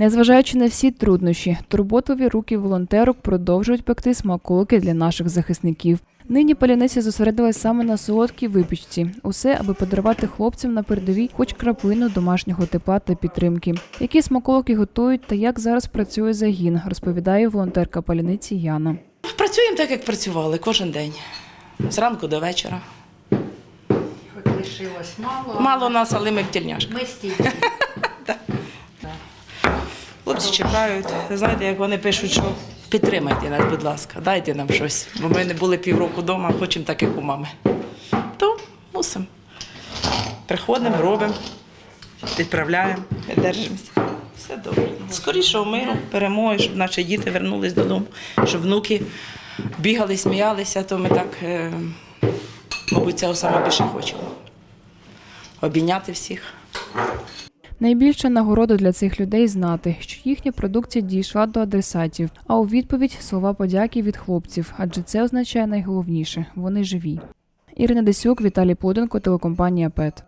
Незважаючи на всі труднощі, турботові руки волонтерок продовжують пекти смаколики для наших захисників. Нині паляниця зосередилась саме на солодкій випічці. Усе, аби подарувати хлопцям на передовій хоч краплину домашнього тепла та підтримки. Які смаколики готують та як зараз працює загін, розповідає волонтерка паляниці Яна. Працюємо так, як працювали кожен день. Зранку до вечора. Хоч лишилось мало. Мало нас, але ми в тільняшках. Ми стільки. Хлопці чекають. Знаєте, як вони пишуть, що підтримайте нас, будь ласка, дайте нам щось. Бо ми не були півроку вдома, хочемо так, як у мами. То мусимо. Приходимо, робимо, відправляємо, держимося. Все добре. Скорішого миру, перемоги, щоб наші діти вернулись додому, щоб внуки бігали, сміялися, то ми так, е, мабуть, цього саме більше хочемо. Обійняти всіх. Найбільша нагорода для цих людей знати, що їхня продукція дійшла до адресатів. А у відповідь слова подяки від хлопців, адже це означає найголовніше вони живі. Ірина Десюк, Віталій Плоденко, телекомпанія ПЕТ.